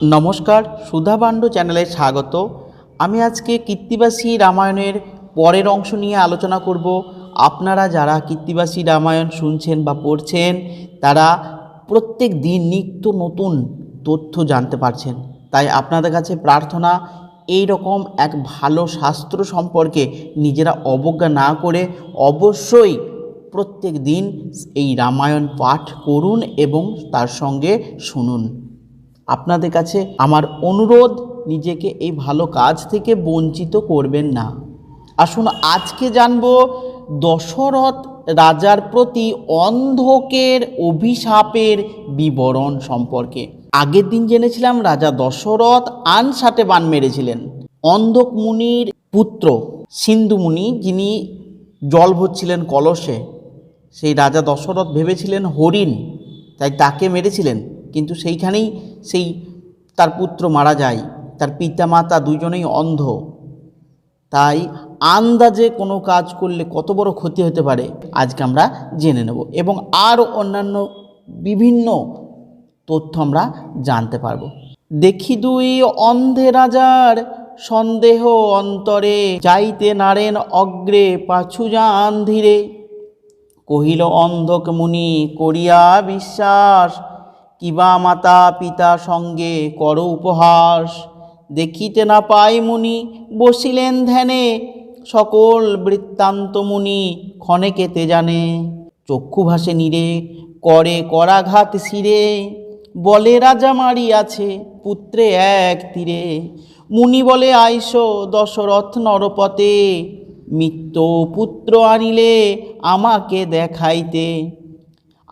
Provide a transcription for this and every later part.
নমস্কার সুধাবান্ড চ্যানেলে স্বাগত। আমি আজকে কীর্তিবাসী রামায়ণের পরের অংশ নিয়ে আলোচনা করব। আপনারা যারা কীর্তিবাসী রামায়ণ শুনছেন বা পড়ছেন, তারা প্রত্যেক দিন নিত্য নতুন তথ্য জানতে পারছেন। তাই আপনাদের কাছে প্রার্থনা, এই রকম এক ভালো শাস্ত্র সম্পর্কে নিজেরা অবজ্ঞা না করে অবশ্যই প্রত্যেক দিন এই রামায়ণ পাঠ করুন এবং তার সঙ্গে শুনুন। আপনাদের কাছে আমার অনুরোধ, নিজেকে এই ভালো কাজ থেকে বঞ্চিত করবেন না। আসুন আজকে জানব, দশরথ রাজার প্রতি অন্ধকের অভিশাপের বিবরণ সম্পর্কে। আগের দিন জেনেছিলাম রাজা দশরথ আনসাটে বান মেরেছিলেন। অন্ধক মুনির পুত্র সিন্ধু মুনি, যিনি জল ভরছিলেন কলসে, সেই রাজা দশরথ ভেবেছিলেন হরিণ, তাই তাকে মেরেছিলেন। কিন্তু সেইখানেই সেই তার পুত্র মারা যায়। তার পিতা মাতা দুজনেই অন্ধ। তাই আন্দাজে কোনো কাজ করলে কত বড় ক্ষতি হতে পারে, আজকে আমরা জেনে নেব এবং আরও অন্যান্য বিভিন্ন তথ্য আমরা জানতে পারব। দেখি দুই অন্ধে রাজার সন্দেহ অন্তরে, যাইতে নারেন অগ্রে পাছু যান ধীরে। কহিল, অন্ধক মুনি, করিয়া বিশ্বাস কিবা মাতা পিতা সঙ্গে কর উপহাস। দেখিতে না পাই মুনি, বসিলেন ধ্যানে। সকল বৃত্তান্ত মুনি ক্ষণেকেতে জানে। চক্ষু ভাসে নীরে, করে করাঘাত শিরে। বলে, রাজা মারি আছে, পুত্রে এক তীরে। মুনি বলে, আইস দশরথ নরপতে। মিত্র পুত্র আনিলে আমাকে দেখাইতে।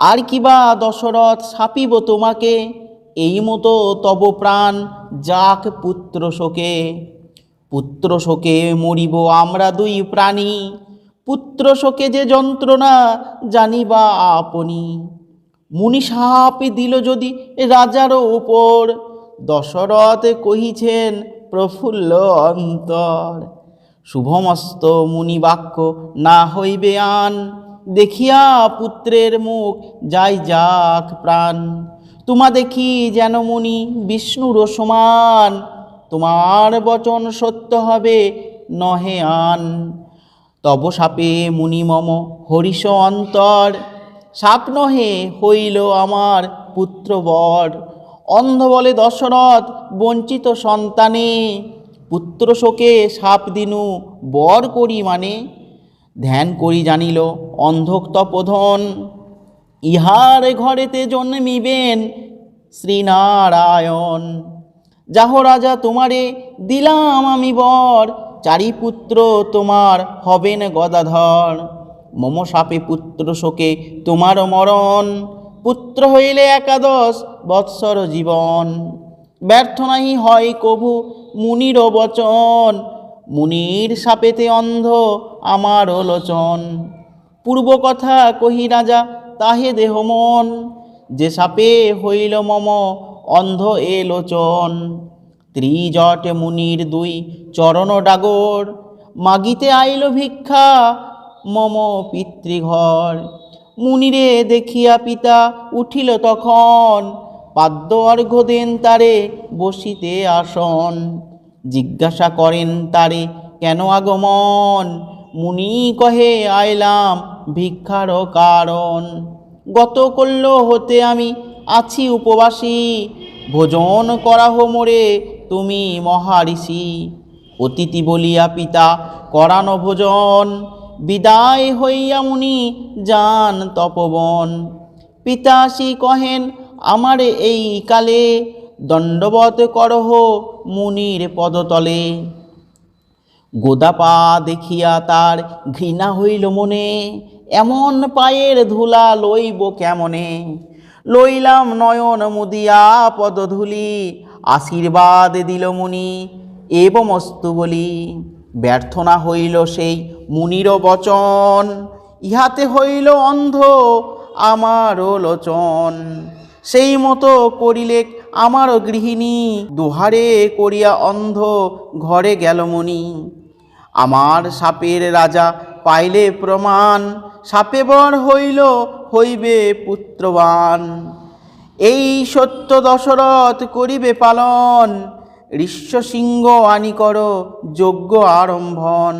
আর কিবা দশরথ সাপিব তোমাকে? এই মতো তব প্রাণ যাক পুত্র শোকে। পুত্র শোকে মরিব আমরা দুই প্রাণী। পুত্র শোকে যে যন্ত্রণা, জানিবা আপনি। মুনি সাপে দিল যদি রাজারও উপর। দশরথ কহিছেন, প্রফুল্ল অন্তর। শুভমস্ত মুনি বাক্য না হইবে আন। দেখিয়া পুত্রের মুখ যাই যাক প্রাণ। তোমা দেখি যেন মুনি বিষ্ণুর সমান তোমার বচন সত্য হবে নহে আন। তব সাপে মুনি মম হরিষ অন্তর, সাপ নহে হইল আমার পুত্রবর অন্ধ বলে দশরথ বঞ্চিত সন্তানে, পুত্র শোকে সাপ দিনু বর করি মানে ধ্যান করি জানিল অন্ধক তপোধন ইহার ঘরেতে জন্মিবেন শ্রীনারায়ণ। যাহ রাজা তোমারে দিলাম আমি বর চারি পুত্র তোমার হবেন গদাধর। মম সাপে পুত্র শোকে তোমার মরণ, পুত্র হইলে একাদশ বৎসর জীবন। ব্যর্থ নাহি হয় কভু মুনির বচন মুনির সাপেতে অন্ধ আমার লোচন। পূর্ব কথা কহি রাজা, তাহে দেহ মন। যে সাপে হইল মম, অন্ধ এ লোচন। ত্রিজট মুনির দুই চরণ ডাগর, মাগিতে আইল ভিক্ষা মম পিতৃঘর। মুনিরে দেখিয়া পিতা উঠিল তখন, পাদ্য অর্ঘ দেন তারে বসিতে আসন। জিজ্ঞাসা করেন তারে, কেন আগমন? মুনি কহে, আইলাম ভিক্ষার কারণ। গত করল হতে আমি আছি উপবাসী। ভোজন করাহ মোরে তুমি মহারিষি অতিথি বলিয়া, পিতা, করানো ভোজন। বিদায় হইয়া মুনি যান তপবন। পিতাসি কহেন, আমার এই কালে দণ্ডবত করহ। মুনির পদতলে। গোদাপা দেখিয়া তার ঘৃণা হইল মনে, এমন পায়ের ধুলা লইব কেমনে? লইলাম নয়ন মুদিয়া পদধূলি, আশীর্বাদ দিল মুনি এবমস্তু বলি। ব্যর্থ না হইল সেই মুনির বচন, ইহাতে হইল অন্ধ আমারও লোচন। সেই মতো করিলে আমারও গৃহিণী। দুহারে করিয়া অন্ধ ঘরে গেল মনি আমার সাপের রাজা পাইলে প্রমাণ, সাপে বর হইল, হইবে পুত্রবান। এই সত্য দশরথ করিবে পালন ঋষ্যসিংহ আনি কর যজ্ঞ আরম্ভন।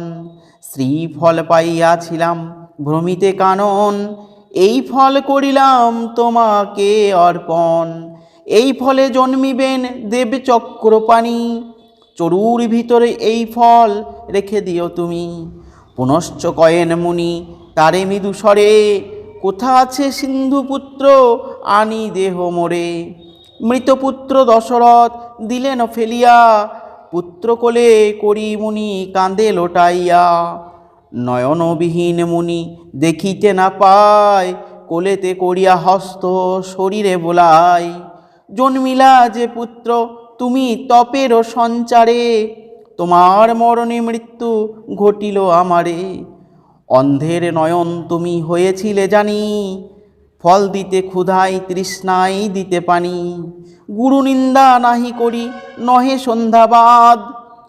শ্রী ফল পাইয়াছিলাম ভ্রমিতে কানন, এই ফল করিলাম তোমাকে অর্পণ। এই ফলে জন্মিবেন দেব চক্রপাণি। চরুর ভিতরে এই ফল রেখে দিও তুমি। পুনশ্চ কয়েন মুনি, তারে মৃদুস্বরে কোথা আছে সিন্ধুপুত্র আনি দেহ মোরে। মৃতপুত্র দশরথ দিলেন ফেলিয়া, পুত্র কোলে করি মুনি কাঁদে লোটাইয়া। নয়নবিহীন মুনি দেখিতে না পায়, কোলেতে করিয়া হস্ত শরীরে বোলাই। জন্মিলা যে পুত্র, তুমি তপের সঞ্চারে। তোমার মরণে মৃত্যু ঘটিল আমারে। অন্ধের নয়ন তুমি হয়েছিলে জানি, ফল দিতে ক্ষুধাই তৃষ্ণাই দিতে পানি। গুরু নিন্দা নাহি করি, নহে সন্ধ্যাবাদ।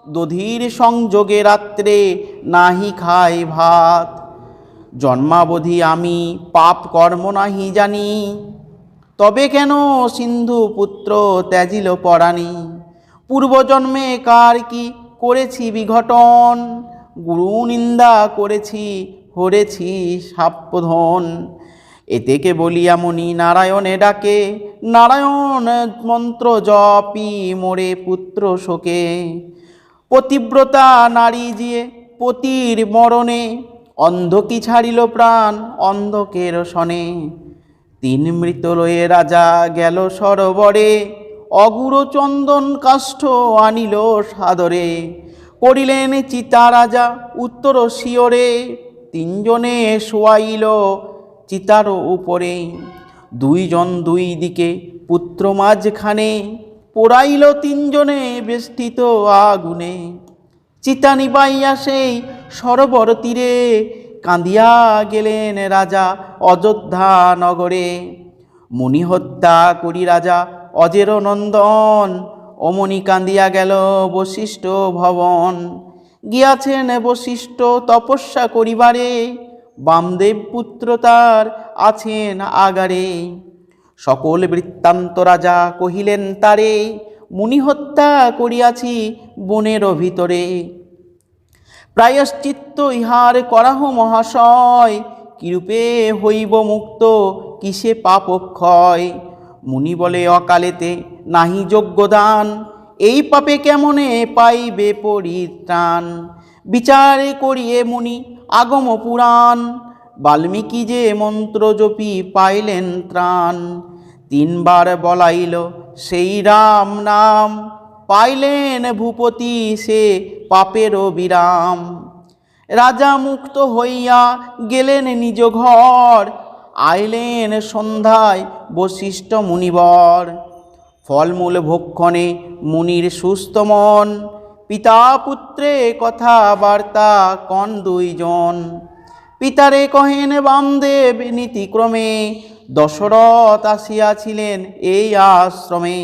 দধির সংযোগে রাত্রে নাহি খাই ভাত। জন্মাবধি আমি পাপ কর্ম নাহি জানি তবে কেন সিন্ধু পুত্র ত্যাজিল পরাণী? পূর্বজন্মে কার কি করেছি বিঘটন? গুরু নিন্দা করেছি, হরেছি সাপ্যধন এতেকে বলিয়া মুনি নারায়ণে ডাকে, নারায়ণ মন্ত্র জপি মোরে পুত্র শোকে। পতিব্রতা নারী জিয়ে পতির মরণে, অন্ধ কি ছাড়িল প্রাণ অন্ধকের সনে তিন মৃত লয়ে রাজা গেল সরোবরে। অগুর চন্দন কাষ্ঠ আনিল সাদরে। করিলেন চিতা রাজা উত্তর শিওরে তিনজনে শোয়াইল চিতার উপরে। দুইজন দুই দিকে পুত্র মাঝখানে। পোড়াইল তিনজনে বেষ্টিত আগুনে। চিতা নিবাইয়া সেই সরোবর তীরে কাঁদিয়া গেলেন রাজা অযোধ্যা নগরে। মুনি হত্যা করি রাজা অজের নন্দন, অমনি কাঁদিয়া গেল বশিষ্ঠ ভবন। গিয়াছেন বশিষ্ঠ তপস্যা করিবারে, বামদেব পুত্র তার আছেন আগারে। সকল বৃত্তান্ত রাজা কহিলেন, তারে, মুনি হত্যা করিয়াছি বনের ভিতরে। প্রায়শ্চিত্ত ইহার করাহ মহাশয়, কিরূপে হইব মুক্ত, কিসে পাপক্ষয় মুনি বলে, অকালেতে নাহি যোগ্যদান এই পাপে কেমনে পাইবে পরিত্রাণ? বিচারে করিয়ে মুনি আগম পুরাণ, বাল্মীকি যে মন্ত্র জপি পাইলেন ত্রাণ। তিনবার বলাইল, সেই রাম নাম পাইলেন ভূপতি সে পাপেরও বিরাম। রাজা মুক্ত হইয়া গেলেন নিজ ঘর, আইলেন সন্ধ্যায় বশিষ্ঠ মুনিবর। ফলমূল ভক্ষণে মুনির সুস্থ মন, পিতা পুত্রে কথাবার্তা কন দুইজন। পিতারে কহেন, বামদেব, নীতিক্রমে দশরথ আসিয়াছিলেন এই আশ্রমে।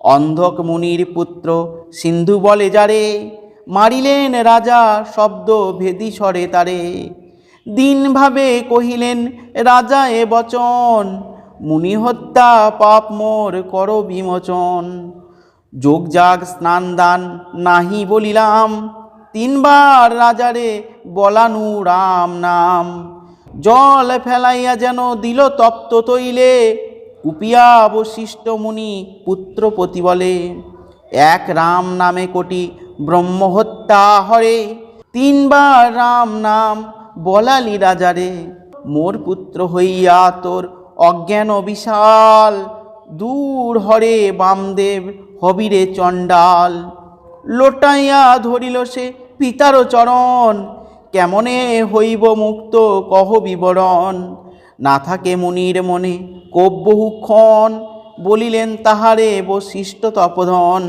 অন্ধক মুনির পুত্র সিন্ধু বলে, যারে? মারিলেন রাজা শব্দ ভেদি স্বরে তারে। দিন ভাবে কহিলেন, রাজা, এ বচন। মুনি হত্যা পাপ মোর কর বিমোচন। যোগ যাগ, স্নান দান নাহি বলিলাম। তিনবার রাজারে বলানু রাম নাম। জল ফেলাইয়া যেন দিল তপ্ত তৈলে। কুপিয়া অবশিষ্ট মুনি পুত্রপতি বলে এক রাম নামে কোটি ব্রহ্মহত্যা হরে, তিনবার রাম নাম বলালি রাজারে। মোর পুত্র হইয়া তোর অজ্ঞান বিশাল দূর হরে বামদেব হবিরে চণ্ডাল। লোটাইয়া ধরিল সে পিতার চরণ, কেমনে হইব মুক্ত কহ বিবরণ। না থাকে মুনির মনে, কোপ বহুক্ষণ বলিলেন তাহারে বশিষ্ট তপধন।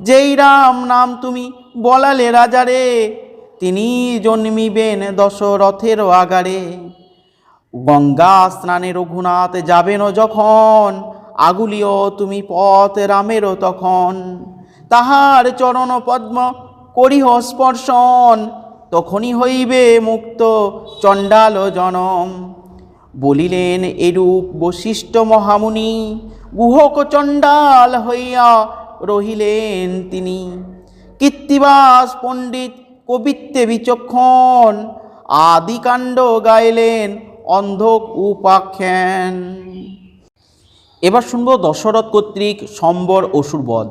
যেই রাম নাম তুমি বলালে রাজারে, তিনি জন্মিবেন দশরথের আগারে। গঙ্গা স্নানে রঘুনাথ যাবেন যখন, আগুলিও তুমি পথ রামেরও তখন। তাহার চরণ পদ্ম করিহ স্পর্শন, তখনই হইবে মুক্ত চণ্ডাল জনম। বলিলেন, এরূপ বশিষ্ঠ মহামুনি গুহক চণ্ডাল হইয়া রহিলেন তিনি। কীর্তিবাস পণ্ডিত কবিত্বে বিচক্ষণ আদিকাণ্ড গাইলেন অন্ধক উপাখ্যান। এবার শুনব দশরথ কর্তৃক সম্বর অসুরবধ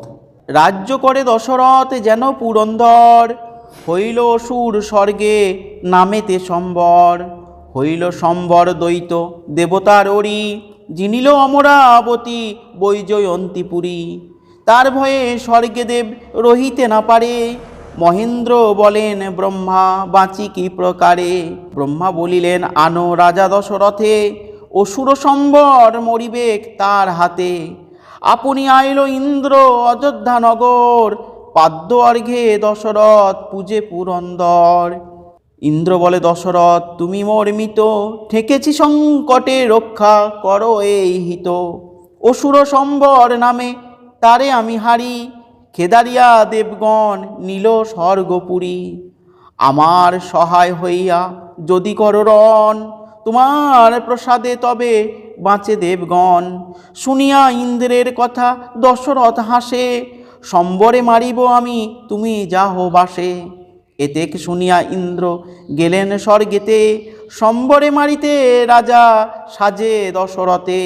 রাজ্য করে দশরথ যেন পুরন্দর, হইল অসুর স্বর্গে নামেতে সম্বর। হইল সম্বর দ্বৈত দেবতার ওরি জিনিল অমরাবতী বৈজয়ন্তীপুরী। তার ভয়ে স্বর্গে দেব রহিতে না পারে। মহেন্দ্র বলেন, ব্রহ্মা, বাঁচি কি প্রকারে? ব্রহ্মা বলিলেন, আনো রাজা দশরথে, অসুর সম্বর মরিবেক তার হাতে। আপনি আইল ইন্দ্র অযোধ্যা নগর, পাদ্য অর্ঘে দশরথ পূজে পুরন্দর। ইন্দ্র বলে, দশরথ, তুমি মোর মিত ঠেকেছি সংকটে, রক্ষা করো এই হিত। অসুর সম্বর নামে তারে আমি হারি। খেদারিয়া দেবগণ নীল স্বর্গপুরী। আমার সহায় হইয়া যদি করো রণ, তোমার প্রসাদে তবে বাঁচে দেবগণ। শুনিয়া ইন্দ্রের কথা দশরথ হাসে, সম্বরে মারিব আমি, তুমি যাহ বাসে। এতেক শুনিয়া ইন্দ্র গেলেন স্বর্গেতে, সম্বরে মারিতে রাজা সাজে দশরথে।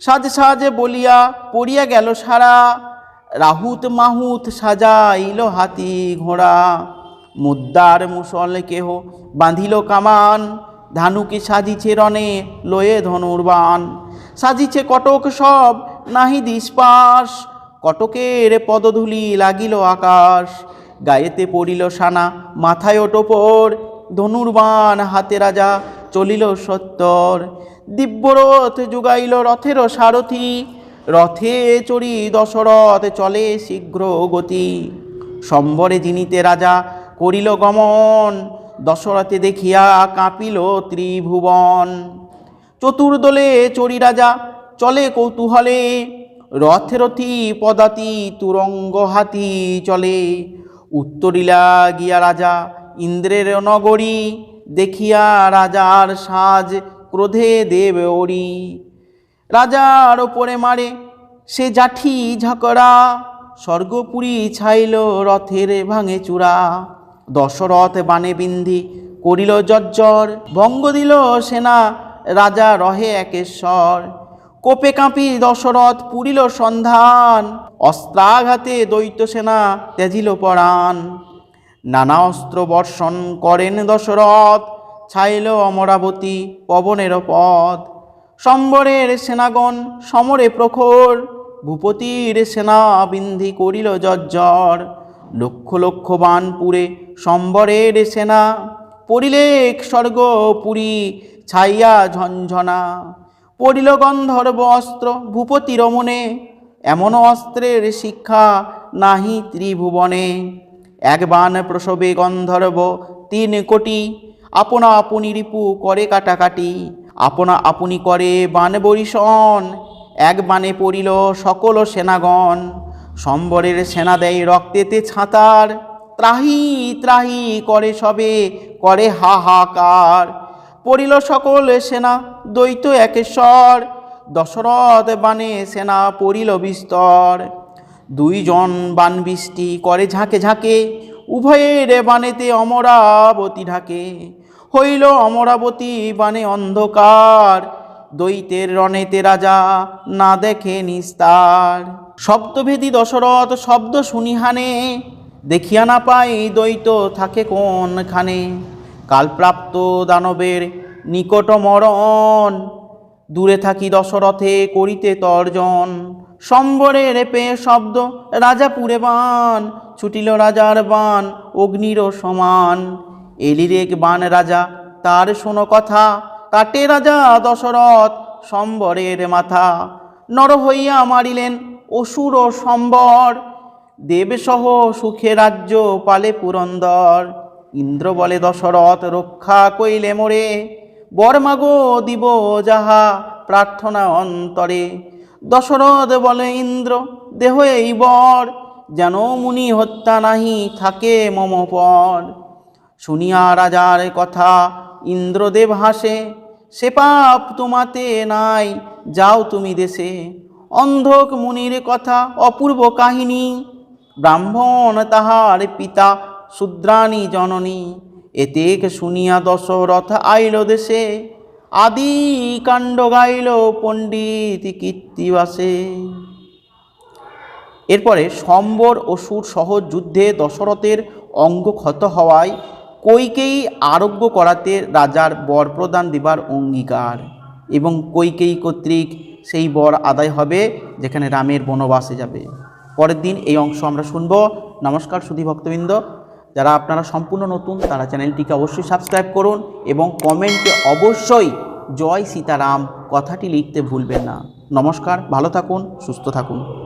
সাজ সাজে বলিয়া পড়িয়া গেল সারা, রাহুত মাহুত সাজাইল হাতি ঘোড়া। মুদ্দার মুসল কেহ বাঁধিল কামান, ধানুকে সাজিছে রণে লয়ে ধনুর্বাণ। সাজিছে কটক সব, নাহি দিসপাস কটকের পদধূলি লাগিল আকাশ। গায়েতে পড়িল সানা, মাথায় টোপর ধনুর্বান হাতে রাজা চলিল সত্তর। দিব্যরথ যুগাইল রথের সারথি, রথে চড়ি দশরথ চলে শীঘ্র গতি। সম্বরে জিনিতে রাজা করিল গমন, দশরথে দেখিয়া কাঁপিল ত্রিভুবন। চতুর্দলে চড়ি রাজা চলে কৌতূহলে, রথেরথি পদাতি তুরঙ্গ হাতি চলে। উত্তরিলা গিয়া রাজা, ইন্দ্রের নগরী দেখিয়া রাজার সাজ ক্রোধে দেব ওরি রাজার ওপরে মারে, সে জাঠি ঝাকড়া, স্বর্গপুরী ছাইল রথের ভাঙে চূড়া। দশরথ বানে বিন্ধি করিল জজ্জর, ভঙ্গ দিল সেনা, রাজা রহে একেশ্বর। কোপে কাঁপি দশরথ পুরিল সন্ধান, অস্ত্রাঘাতে দৈত্য সেনা ত্যাজিল পরাণ। নানা অস্ত্র বর্ষণ করেন দশরথ, ছাইল অমরাবতী পবনের পথ। সম্বরের সেনাগণ সমরে প্রখর, ভূপতির সেনা বিন্ধি করিল জর্জর। লক্ষ লক্ষ বান পুরে সম্বরের সেনা পরিলেখ স্বর্গ পুরী, ছাইয়া ঝঞ্ঝনা পড়িল গন্ধর্ব অস্ত্র ভূপতি রমণে। এমন অস্ত্রের শিক্ষা নাহি ত্রিভুবনে। এক বান প্রসবে গন্ধর্ব, তিন কোটি। আপনা আপনি রিপু করে কাটাকাটি। আপনা আপনি করে বান বরিশন। এক বানে পড়িল সকল সেনাগণ। সম্বরের সেনা দেয় রক্তেতে ছাতার। ত্রাহি ত্রাহি করে সবে, করে হাহাকার। পড়িল সকল সেনা, দ্বৈত একেশ্বর। দশরথ বানে সেনা পড়িল বিস্তর। দুইজন বান বৃষ্টি করে ঝাঁকে ঝাঁকে, উভয়ের বানেতে অমরাবতী ঢাকে। হইল অমরাবতী বানে অন্ধকার দৈতের রণেতে রাজা না দেখে নিস্তার। শব্দভেদী দশরথ শব্দ শুনিহানে, দেখিয়া না পাই দ্বৈত থাকে কোনখানে। কালপ্রাপ্ত দানবের নিকট মরণ দূরে থাকি দশরথে করিতে তর্জন। সম্বরের রেপে শব্দ, রাজা পুরে বান। ছুটিল রাজার বান, অগ্নির সমান। এলিরেক বান রাজা, তার শোনো কথা। কাটে রাজা দশরথ সম্বরের মাথা। নর হইয়া মারিলেন অসুর সম্বর। দেবসহ সুখে রাজ্য পালে পুরন্দর। ইন্দ্র বলে দশরথ, রক্ষা কইলে মোরে। বর মাগো দিব যাহা প্রার্থনা অন্তরে। দশরথ বলে, ইন্দ্র, দেহ এই বর। যেন মুনি হত্যা নাহি, থাকে মম পর। শুনিয়া রাজার কথা ইন্দ্রদেব হাসে, সে পাপ তোমাতে নাই, যাও তুমি দেশে। অন্ধক মুনির কথা অপূর্ব কাহিনী। ব্রাহ্মণ তাহার পিতা শূদ্রাণী জননী, এতেক শুনিয়া দশরথ আইল দেশে, আদি কাণ্ড গাইল পণ্ডিত কীর্তিবাসে। এরপরে সম্বর ও সুর সহজ যুদ্ধে দশরথের অঙ্গ ক্ষত হওয়ায় কৈকেয়ী আরোগ্য করাতে রাজার বর প্রদান দেবার অঙ্গীকার এবং কৈকেয়ী কর্তৃক সেই বর আদায় হবে যেখানে রামের বনবাসে যাবে। পরের দিন এই অংশ আমরা শুনব। নমস্কার সুধী ভক্তবৃন্দ যারা আপনারা সম্পূর্ণ নতুন, তারা চ্যানেলটিকে অবশ্যই সাবস্ক্রাইব করুন এবং কমেন্টে অবশ্যই জয় সীতারাম কথাটি লিখতে ভুলবেন না। নমস্কার, ভালো থাকুন, সুস্থ থাকুন।